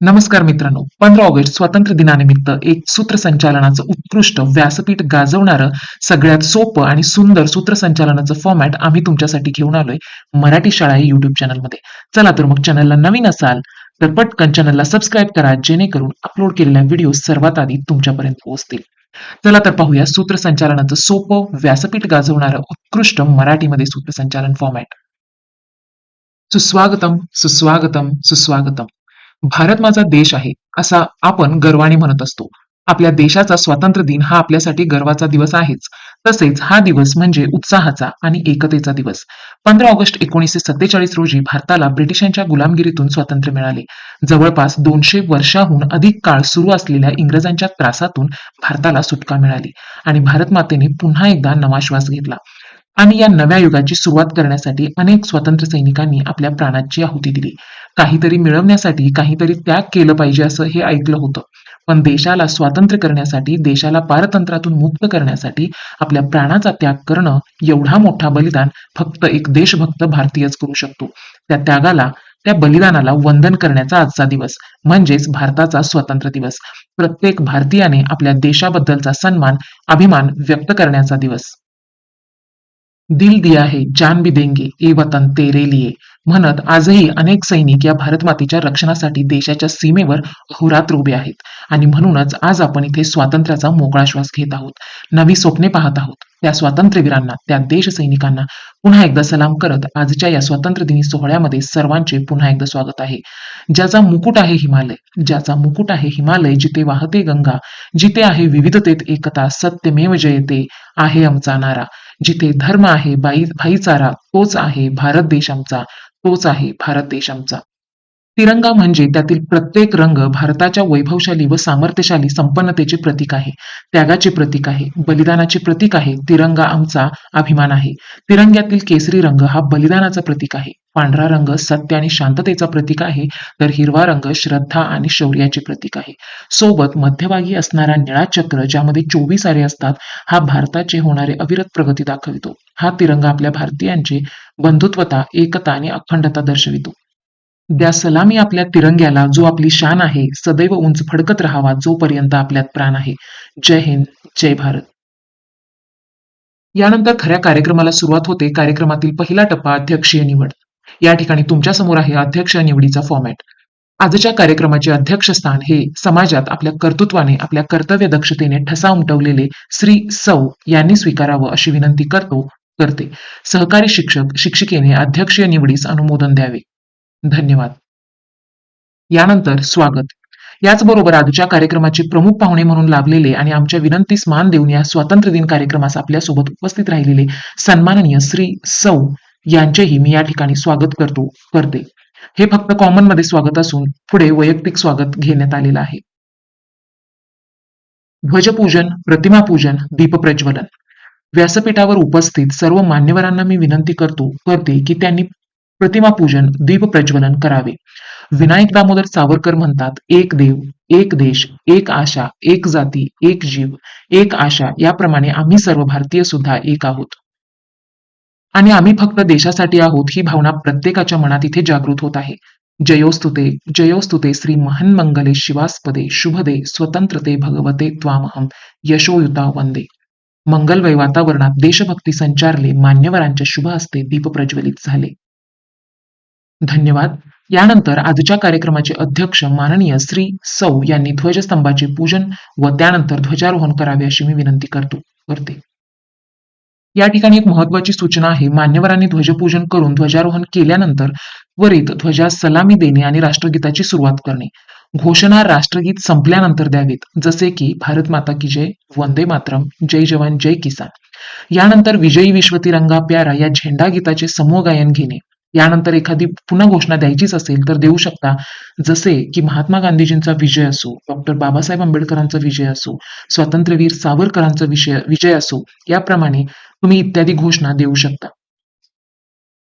नमस्कार मित्रांनो पंधरा ऑगस्ट स्वातंत्र्य दिनानिमित्त एक सूत्रसंचालनाचं उत्कृष्ट व्यासपीठ गाजवणारं सगळ्यात सोपं आणि सुंदर सूत्रसंचालनाचं फॉर्मॅट आम्ही तुमच्यासाठी घेऊन आलोय मराठी शाळा या युट्यूब चॅनलमध्ये चला तर मग चॅनलला नवीन असाल तर पटकन चॅनलला सबस्क्राईब करा जेणेकरून अपलोड केलेल्या व्हिडिओ सर्वात आधी तुमच्यापर्यंत पोहोचतील. चला तर पाहूया सूत्रसंचालनाचं सोपं व्यासपीठ गाजवणारं उत्कृष्ट मराठीमध्ये सूत्रसंचालन फॉर्मॅट सुस्वागतम सुस्वागतम सुस्वागतम. भारत माझा देश आहे असा आपण गर्वाने म्हणत असतो. आपल्या देशाचा स्वातंत्र्य दिन हा आपल्यासाठी गर्वाचा दिवस आहेच. तसेच हा दिवस म्हणजे उत्साहाचा आणि एकतेचा दिवस. पंधरा ऑगस्ट एकोणीसशे सत्तेचाळीस रोजी भारताला ब्रिटिशांच्या गुलामगिरीतून स्वातंत्र्य मिळाले. जवळपास दोनशे वर्षाहून अधिक काळ सुरू असलेल्या इंग्रजांच्या त्रासातून भारताला सुटका मिळाली आणि भारत मातेने पुन्हा एकदा नवा श्वास घेतला. आणि या नव्या युगाची सुरुवात करण्यासाठी अनेक स्वातंत्र्य सैनिकांनी आपल्या प्राणाची आहुती दिली. काहीतरी मिळवण्यासाठी काहीतरी त्याग केलं पाहिजे असं हे ऐकलं होतं. पण देशाला स्वातंत्र्य करण्यासाठी देशाला पारतंत्र्यातून मुक्त करण्यासाठी आपल्या प्राणाचा त्याग करणं एवढा मोठा बलिदान फक्त एक देशभक्त भारतीयच करू शकतो. त्या त्यागाला त्या बलिदानाला वंदन करण्याचा आजचा दिवस म्हणजेच भारताचा स्वातंत्र्य दिवस. प्रत्येक भारतीयाने आपल्या देशाबद्दलचा सन्मान अभिमान व्यक्त करण्याचा दिवस. दिल दिया है जान भी देंगे ए वतन तेरे लिए. म्हणत आजही अनेक सैनिक या भारत मातेच्या रक्षणासाठी देशाच्या सीमेवर अहोरात्र उभे आहेत. आणि म्हणूनच आज आपण इथे स्वातंत्र्याचा मोकळा श्वास घेत आहोत. नवी स्वप्ने पाहत आहोत. त्या स्वातंत्र्यवीरांना त्या देश सैनिकांना पुन्हा एकदा सलाम करत आजच्या या स्वातंत्र्य दिनी सोहळ्यामध्ये सर्वांचे पुन्हा एकदा स्वागत आहे. ज्याचा मुकुट आहे हिमालय ज्याचा मुकुट आहे हिमालय जिथे वाहते गंगा जिथे आहे विविधतेत एकता सत्यमेव जयते आहे आमचा नारा. जिथे धर्म आहे बाई भाईचारा तोच आहे भारत देश आमचा तोच आहे भारत देश आमचा. तिरंगा म्हणजे त्यातील प्रत्येक रंग भारताच्या वैभवशाली व सामर्थ्यशाली संपन्नतेचे प्रतीक आहे. त्यागाचे प्रतीक आहे. बलिदानाचे प्रतीक आहे. तिरंगा आमचा अभिमान आहे. तिरंग्यातील केसरी रंग हा बलिदानाचा प्रतीक आहे. पांढरा रंग सत्य आणि शांततेचा प्रतीक आहे. तर हिरवा रंग श्रद्धा आणि शौर्याचे प्रतीक आहे. सोबत मध्यभागी असणारा निळा चक्र ज्यामध्ये चोवीस आरे असतात हा भारताचे होणारे अविरत प्रगती दाखवितो. हा तिरंगा आपल्या भारतीयांची बंधुत्वता एकता आणि अखंडता दर्शवितो. द्या सलामी आपल्या तिरंग्याला जो आपली शान आहे सदैव उंच फडकत राहावा जोपर्यंत आपल्यात प्राण आहे. जय हिंद जय भारत. यानंतर खऱ्या कार्यक्रमाला सुरुवात होते कार्यक्रमातील पहिला टप्पा अध्यक्षीय निवड. या ठिकाणी तुमच्यासमोर आहे अध्यक्ष निवडीचा फॉर्मॅट आजच्या कार्यक्रमाचे अध्यक्षस्थान हे समाजात आपल्या कर्तृत्वाने आपल्या कर्तव्य दक्षतेने ठसा उमटवलेले श्री सौ यांनी स्वीकारावं अशी विनंती करतो करते. सहकारी शिक्षक शिक्षिकेने अध्यक्षीय निवडीस अनुमोदन द्यावे. धन्यवाद. यानंतर स्वागत. याचबरोबर आजच्या कार्यक्रमाचे प्रमुख पाहुणे म्हणून लाभलेले आणि आमच्या विनंतीस मान देऊन या स्वातंत्र्य दिन कार्यक्रमास आपल्यासोबत उपस्थित राहिलेले सन्माननीय श्री सौ यांचेही मी या ठिकाणी स्वागत करतो करते. हे फक्त कॉमनमध्ये स्वागत असून पुढे वैयक्तिक स्वागत घेण्यात आलेलं आहे. ध्वजपूजन प्रतिमापूजन दीपप्रज्वलन. व्यासपीठावर उपस्थित सर्व मान्यवरांना मी विनंती करतो करते की त्यांनी प्रतिमापूजन दीपप्रज्वलन करावे. विनायक दामोदर सावरकर म्हणतात एक देव एक देश एक आशा एक जाती एक जीव एक आशा याप्रमाणे आम्ही सर्व भारतीय सुद्धा एक आहोत. आणि आम्ही फक्त देशासाठी आहोत ही भावना प्रत्येकाच्या मनात इथे जागृत होत आहे. जयोस्तुते जयोस्तुते श्री महन्मंगले शिवास्पदे शुभदे स्वतंत्रते भगवते त्वामहम यशोयुता वंदे. मंगलमय वातावरणात देशभक्ती संचारले मान्यवरांच्या शुभ हस्ते दीप प्रज्वलित झाले. धन्यवाद. यानंतर आजच्या कार्यक्रमाचे अध्यक्ष माननीय श्री सौ यांनी ध्वजस्तंभाचे पूजन व त्यानंतर ध्वजारोहण करावे अशी मी विनंती करतो करते. या ठिकाणी एक महत्वाची सूचना आहे. मान्यवरांनी ध्वजपूजन करून ध्वजारोहण केल्यानंतर त्वरित ध्वजा सलामी देणे आणि राष्ट्रगीताची सुरुवात करणे. घोषणा राष्ट्रगीत संपल्यानंतर द्यावीत. जसे की भारत माता की जय वंदे मातरम जय जवान जय किसान. यानंतर विजयी विश्व तिरंगा प्यारा या झेंडा गीताचे समूह गायन घेणे. यानंतर एखादी पुन्हा घोषणा द्यायचीच असेल तर देऊ शकता. जसे की महात्मा गांधीजींचा विजय असो डॉक्टर बाबासाहेब आंबेडकरांचा विजय असो स्वातंत्र्यवीर सावरकरांचा विषय विजय असो याप्रमाणे तुम्ही इत्यादी घोषणा देऊ शकता.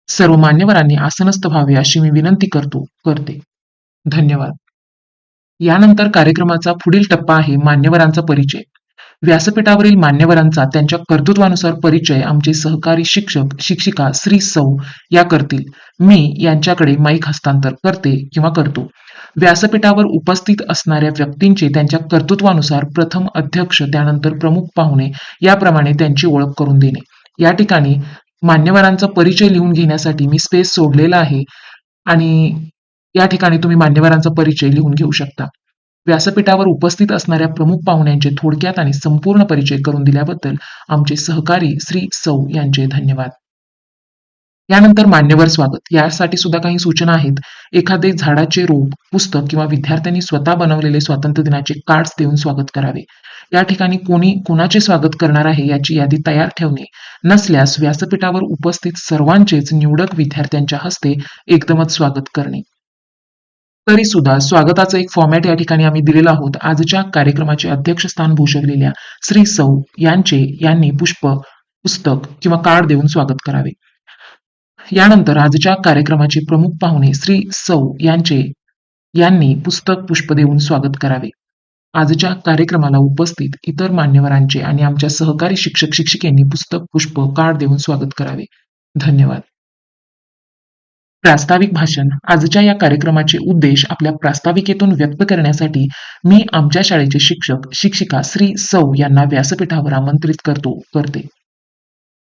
सर्व मान्यवरांनी आसनस्थ व्हावे अशी मी विनंती करतो करते. धन्यवाद. यानंतर कार्यक्रमाचा पुढील टप्पा आहे मान्यवरांचा परिचय. व्यासपीठावरील मान्यवरांचा त्यांच्या कर्तृत्वानुसार परिचय आमचे सहकारी शिक्षक शिक्षिका श्री सौ या करतील. मी यांच्याकडे माईक हस्तांतर करते किंवा करतो. व्यासपीठावर उपस्थित असणाऱ्या व्यक्तींचे त्यांच्या कर्तृत्वानुसार प्रथम अध्यक्ष त्यानंतर प्रमुख पाहुणे याप्रमाणे त्यांची ओळख करून देणे. या ठिकाणी मान्यवरांचा परिचय लिहून घेण्यासाठी मी स्पेस सोडलेला आहे आणि या ठिकाणी तुम्ही मान्यवरांचा परिचय लिहून घेऊ शकता. व्यासपीठावर उपस्थित असणाऱ्या प्रमुख पाहुण्यांचे थोडक्यात आणि संपूर्ण परिचय करून दिल्याबद्दल आमचे सहकारी श्री सौ यांचे धन्यवाद. यानंतर मान्यवर स्वागत. यासाठी सुद्धा काही सूचना आहेत. एखादे झाडाचे रोप पुस्तक किंवा विद्यार्थ्यांनी स्वतः बनवलेले स्वातंत्र्य दिनाचे कार्ड्स देऊन स्वागत करावे. या ठिकाणी कोणी कोणाचे स्वागत करणार आहे याची यादी तयार ठेवणे. नसल्यास व्यासपीठावर उपस्थित सर्वांचेच निवडक विद्यार्थ्यांच्या हस्ते एकदमच स्वागत करणे. तरी सुद्धा स्वागताचं एक फॉर्मॅट या ठिकाणी आम्ही दिलेला आहोत. आजच्या कार्यक्रमाचे अध्यक्षस्थान भूषवलेल्या श्री सौ यांचे यांनी पुष्प पुस्तक किंवा कार्ड देऊन स्वागत करावे. यानंतर आजच्या कार्यक्रमाचे प्रमुख पाहुणे श्री सौ यांचे यांनी पुस्तक पुष्प देऊन स्वागत करावे. आजच्या कार्यक्रमाला उपस्थित इतर मान्यवरांचे आणि आमच्या सहकारी शिक्षक शिक्षिकेंनी पुस्तक पुष्प कार्ड देऊन स्वागत करावे. धन्यवाद. प्रास्ताविक भाषण. आजच्या या कार्यक्रमाचे उद्देश आपल्या प्रास्ताविकेतून व्यक्त करण्यासाठी मी आमच्या शाळेचे शिक्षक शिक्षिका श्री सौ यांना व्यासपीठावर आमंत्रित करतो करते.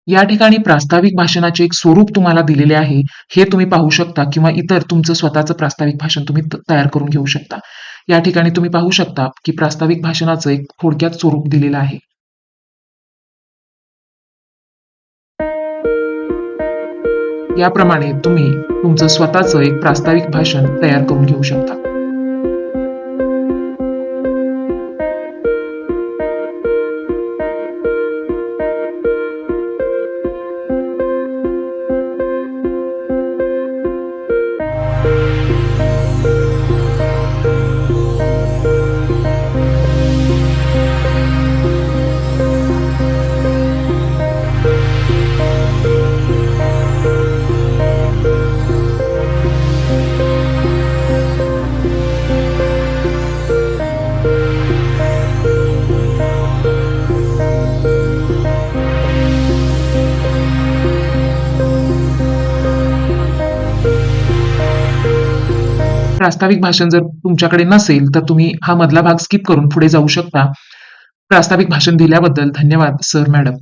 या ठिकाणी प्रास्ताविक भाषणाचे एक स्वरूप तुम्हाला दिलेले आहे. हे तुम्ही पाहू शकता किंवा इतर तुमचं स्वतःचं प्रास्ताविक भाषण तुम्ही तयार करून घेऊ शकता. या ठिकाणी तुम्ही पाहू शकता की प्रास्ताविक भाषणाचं एक थोडक्यात स्वरूप दिलेलं आहे. याप्रमाणे तुम्ही तुमचं स्वतःचं एक प्रास्ताविक भाषण तयार करून घेऊ शकता. प्रास्ताविक भाषण जर तुमच्याकडे नसेल तर तुम्ही हा मधला भाग स्किप करून पुढे जाऊ शकता. प्रास्ताविक भाषण दिल्याबद्दल धन्यवाद सर मॅडम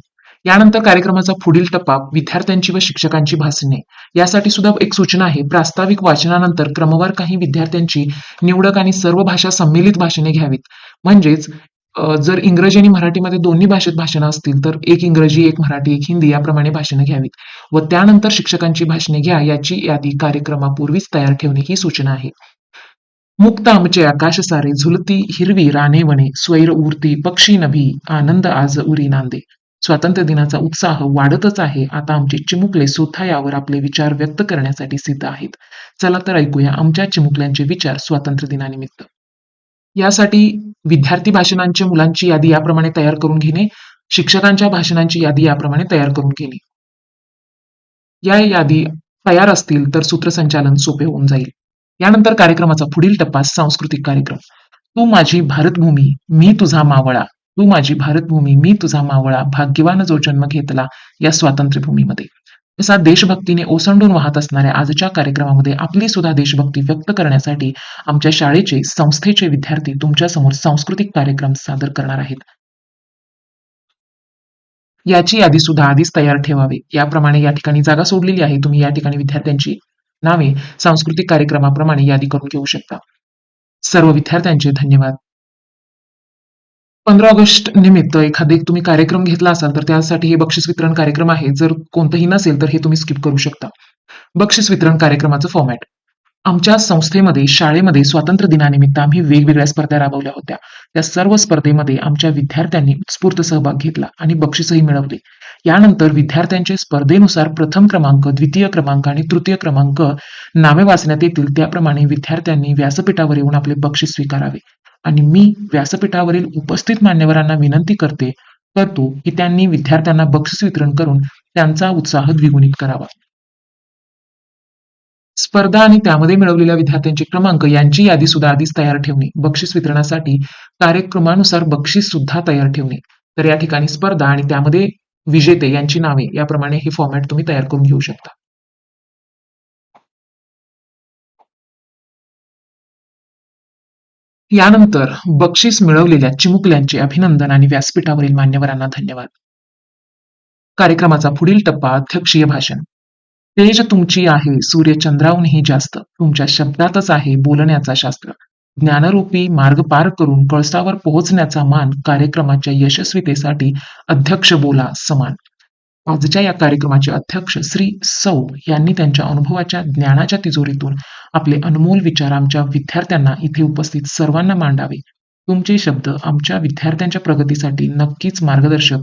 यानंतर कार्यक्रमाचा पुढील टप्पा विद्यार्थ्यांची व शिक्षकांची भाषणे यासाठी सुद्धा एक सूचना आहे. प्रास्ताविक वाचनानंतर क्रमवार काही विद्यार्थ्यांची निवडक आणि सर्व भाषा संमिलित भाषणे घ्यावीत. म्हणजेच जर इंग्रजी आणि मराठीमध्ये दोन्ही भाषेत भाषणं असतील तर एक इंग्रजी एक मराठी एक हिंदी याप्रमाणे भाषणं घ्यावीत. व त्यानंतर शिक्षकांची भाषणे घ्या याची यादी कार्यक्रमापूर्वीच तयार ठेवणे ही सूचना आहे. मुक्त आमचे आकाश सारे झुलती हिरवी राने वने स्वैर उरती पक्षी नभी आनंद आज उरी नांदे. स्वातंत्र्य दिनाचा उत्साह वाढतच आहे आता आमचे चिमुकले सुद्धा यावर आपले विचार व्यक्त करण्यासाठी सिद्ध आहेत. चला तर ऐकूया आमच्या चिमुकल्यांचे विचार स्वातंत्र्य दिनानिमित्त. यासाठी विद्यार्थी भाषणांच्या मुलांची यादी याप्रमाणे तयार करून घेणे शिक्षकांच्या भाषणांची यादी याप्रमाणे तयार करून घेणे. या यादी तयार असतील तर सूत्रसंचालन सोपे होऊन जाईल. यानंतर कार्यक्रमाचा पुढील टप्पा सांस्कृतिक कार्यक्रम. तू माझी भारतभूमी मी तुझा मावळा. तू माझी भारतभूमी मी तुझा मावळा. भाग्यवान जो जन्म घेतला या स्वातंत्र्यभूमीमध्ये. असा देशभक्तीने ओसंडून वाहत असणाऱ्या आजच्या कार्यक्रमामध्ये आपली सुद्धा देशभक्ती व्यक्त करण्यासाठी आमच्या शाळेचे संस्थेचे विद्यार्थी तुमच्यासमोर सांस्कृतिक कार्यक्रम सादर करणार आहेत. याची यादी सुद्धा आधीच तयार ठेवावी. याप्रमाणे या ठिकाणी जागा सोडलेली आहे. तुम्ही या ठिकाणी विद्यार्थ्यांची नावे सांस्कृतिक कार्यक्रमाप्रमाणे यादी करून घेऊ शकता. सर्व विद्यार्थ्यांचे धन्यवाद. पंधरा ऑगस्ट निमित्त एखादे तुम्ही कार्यक्रम घेतला असाल तर त्यासाठी हे बक्षीस वितरण कार्यक्रम आहे. जर कोणतंही नसेल तर हे तुम्ही स्किप करू शकता. बक्षीस वितरण कार्यक्रमाचं फॉर्मॅट आमच्या संस्थेमध्ये शाळेमध्ये स्वातंत्र्य दिनानिमित्त आम्ही वेगवेगळ्या स्पर्धा राबवल्या होत्या. त्या सर्व स्पर्धेमध्ये आमच्या विद्यार्थ्यांनी उत्स्फूर्त सहभाग घेतला आणि बक्षीसही मिळवले. यानंतर विद्यार्थ्यांचे स्पर्धेनुसार प्रथम क्रमांक द्वितीय क्रमांक आणि तृतीय क्रमांक नावे वाचण्यात येतील. त्याप्रमाणे विद्यार्थ्यांनी व्यासपीठावर येऊन आपले बक्षीस स्वीकारावे. आणि मी व्यासपीठावरील उपस्थित मान्यवरांना विनंती करते करतो की त्यांनी विद्यार्थ्यांना बक्षीस वितरण करून त्यांचा उत्साह द्विगुणित करावा. स्पर्धा आणि त्यामध्ये मिळवलेल्या विद्यार्थ्यांचे क्रमांक यांची यादी सुद्धा आधीच तयार ठेवणे. बक्षीस वितरणासाठी कार्यक्रमानुसार बक्षीस सुद्धा तयार ठेवणे. तर या ठिकाणी स्पर्धा आणि त्यामध्ये विजेते यांची नावे याप्रमाणे हे फॉर्मॅट तुम्ही तयार करून घेऊ शकता. यानंतर बक्षीस मिळवलेल्या चिमुकल्यांचे अभिनंदन आणि व्यासपीठावरील मान्यवरांना धन्यवाद. कार्यक्रमाचा पुढील टप्पा अध्यक्षीय भाषण. तेज तुमची आहे सूर्य चंद्राहूनही जास्त. तुमच्या शब्दातच आहे बोलण्याचा शास्त्र. ज्ञानरूपी मार्ग पार करून कळसावर पोहोचण्याचा मान कार्यक्रमाच्या यशस्वीतेसाठी अध्यक्ष बोला समान. आजच्या या कार्यक्रमाचे अध्यक्ष श्री सौ यांनी त्यांच्या अनुभवाच्या ज्ञानाच्या तिजोरीतून आपले अनमोल विचार आमच्या विद्यार्थ्यांना इथे उपस्थित सर्वांना मांडावे. तुमचे शब्द आमच्या विद्यार्थ्यांच्या प्रगतीसाठी नक्कीच मार्गदर्शक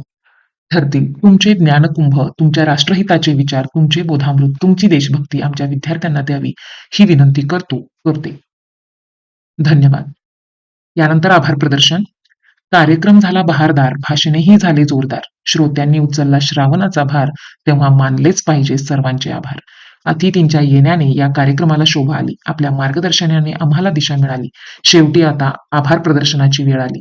ठरतील. तुमचे ज्ञानकुंभ तुमच्या राष्ट्रहिताचे विचार तुमचे बोधामृत तुमची देशभक्ती आमच्या विद्यार्थ्यांना द्यावी ही विनंती करतो करते. धन्यवाद. यानंतर आभार प्रदर्शन. कार्यक्रम झाला बहारदार भाषणेही झाले जोरदार. श्रोत्यांनी उचलला श्रावणाचा भार तेव्हा मानलेच पाहिजे सर्वांचे आभार. अतिथींच्या येण्याने या कार्यक्रमाला शोभा आली. आपल्या मार्गदर्शनाने आम्हाला दिशा मिळाली. शेवटी आता आभार प्रदर्शनाची वेळ आली.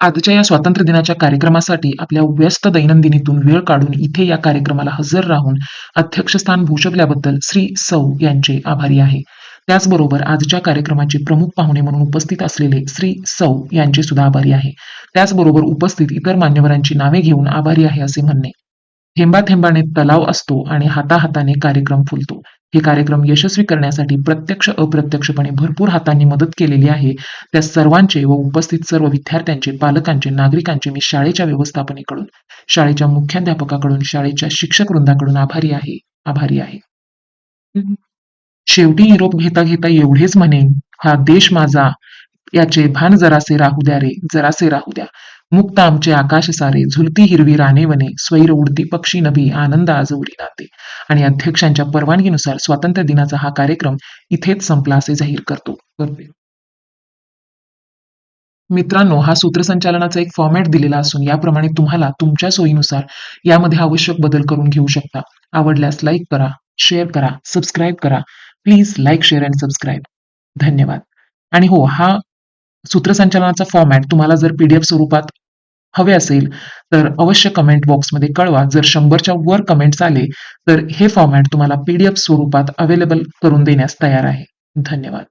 आजच्या या स्वातंत्र्य दिनाच्या कार्यक्रमासाठी आपल्या व्यस्त दैनंदिनीतून वेळ काढून इथे या कार्यक्रमाला हजर राहून अध्यक्षस्थान भूषवल्याबद्दल श्री सौ यांचे आभारी आहे. त्याचबरोबर आजच्या कार्यक्रमाचे प्रमुख पाहुणे म्हणून उपस्थित असलेले श्री सौ यांचे सुद्धा आभारी आहे. त्याचबरोबर उपस्थित इतर मान्यवरांची नावे घेऊन आभारी आहे असे म्हणणे. थेंबा थेंबाने तलाव असतो आणि हाताहाताने कार्यक्रम फुलतो. हे कार्यक्रम यशस्वी करण्यासाठी प्रत्यक्ष अप्रत्यक्षपणे भरपूर हातांनी मदत केलेली आहे. त्या सर्वांचे व उपस्थित सर्व विद्यार्थ्यांचे पालकांचे नागरिकांचे मी शाळेच्या व्यवस्थापनेकडून शाळेच्या मुख्याध्यापकाकडून शाळेच्या शिक्षक वृंदाकडून आभारी आहे आभारी आहे. शेवटी युरोप घेता घेता एवढेच म्हणेन हा देश माझा याचे भान जरासे राहू द्या रे जरासे राहू द्या. मुक्त आमचे आकाश सारे झुलती हिरवी राणे वने स्वैर उडती पक्षी नभी आनंद आजवरी नाते. आणि अध्यक्षांच्या परवानगीनुसार स्वातंत्र्य दिनाचा हा कार्यक्रम इथेच संपला असे जाहीर करतो. करते. मित्रांनो हा सूत्रसंचालनाचा एक फॉर्मॅट दिलेला असून याप्रमाणे तुम्हाला तुमच्या सोयीनुसार यामध्ये आवश्यक बदल करून घेऊ शकता. आवडल्यास लाईक करा शेअर करा सबस्क्राईब करा. Please like share and subscribe धन्यवाद. आणि हो हा सूत्रसंचालनाचा फॉर्मॅट तुम्हाला जर पीडीएफ स्वरूपात हवे असेल तर अवश्य कमेंट बॉक्समध्ये कळवा. जर शंभरच्या वर कमेंट्स आले तर हे फॉर्मॅट तुम्हाला पीडीएफ स्वरूपात अवेलेबल करून देण्यास तयार आहे. धन्यवाद.